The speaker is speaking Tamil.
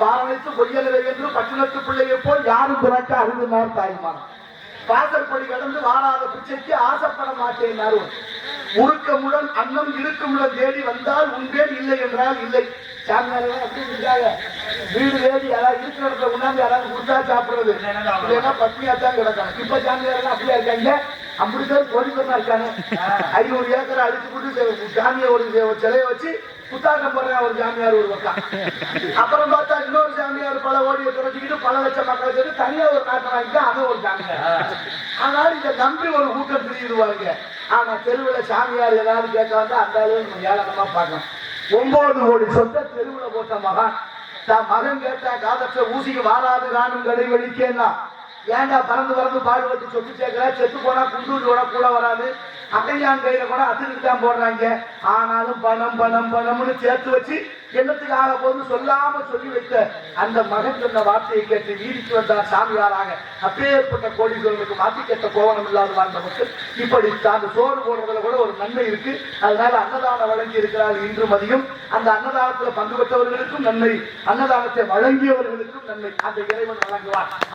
பாரணித்து பொய்யலை என்று பட்டினத்து பிள்ளையை போல் யாரும் பிறக்க அருந்தினார் தாய்மான் வாசற்படி கடந்து வாராத பிச்சைக்கு ஆசைப்பட மாட்டேன் அருள். முறுக்கமுடன் அன்னம் இருக்குமுடன் தேடி வந்தால் உன்பேல் இல்லை என்றால் இல்லை. சாமியாரெல்லாம் அப்படி வீடு தேடி யாராவது இருக்கிற இடத்துல உண்டாந்து யாராவது கொடுத்தா சாப்பிடுறது. இல்லைன்னா பட்னியா தான் கிடக்கணும். இப்ப சாமியாரெல்லாம் அப்படியா இருக்காங்க? அப்படிதான் கோடிக்கொண்டா இருக்காங்க. ஐநூறு ஏக்கரை அடிச்சு போட்டு சாமியை ஒரு சிலையை வச்சு புத்தாக்கம் போடுறேன் ஒரு சாமியார் ஒரு பக்கம். அப்புறம் பார்த்தா இன்னொரு சாமியார் பல ஓடியை துறைச்சிக்கிட்டு பல லட்சம் மக்களை சேர்த்து தனியா ஒரு நாட்டை வாங்கிட்டு அது ஒரு ஜாமியார். ஆனால் இதை நம்பி ஒரு கூட்டம் பிரியுவாங்க ஆனா தெருவுல சாமியார் ஏதாவது கேட்க வந்தா அந்த அளவு நம்ம ஏளனமா பார்க்கணும். ஒன்பது கோடி சொந்த தெருவுல போட்ட மகன். தான் மகன் கேட்டா காதற்ற ஊசிக்கு வாராது காணும் கடை வெளிக்கேன்னா ஏன்டா பறந்து பறந்து பாடுபட்டு சொல்லி சேர்க்கல? செத்து போனா குண்டு கூட கூட வராது. அக்கையான் கையில கூட அத்துக்கு தான் போடுறாங்க. ஆனாலும் பணம் பணம் பணம்னு சேர்த்து வச்சு என்னத்துக்கு ஆக போது சொல்லாம சொல்லி வைத்த அந்த மகன் சொன்ன வார்த்தையை கேட்டு வீதிக்கு வந்தார் சாமியாராக. அப்பேற்பட்ட கோடீஸ்வரனுக்கு மாத்தி கேட்ட கோவணம் இல்லாத வாழ்ந்த மக்கள் இப்படி அந்த சோறு போடுறதுல கூட ஒரு நன்மை இருக்கு. அதனால அன்னதானம் வழங்கி இருக்கிறார் இன்று மதியம் அந்த அன்னதானத்துல பங்கு பெற்றவர்களுக்கும் நன்மை அன்னதானத்தை வழங்கியவர்களுக்கும் நன்மை. அந்த இறைவன் வழங்குவார்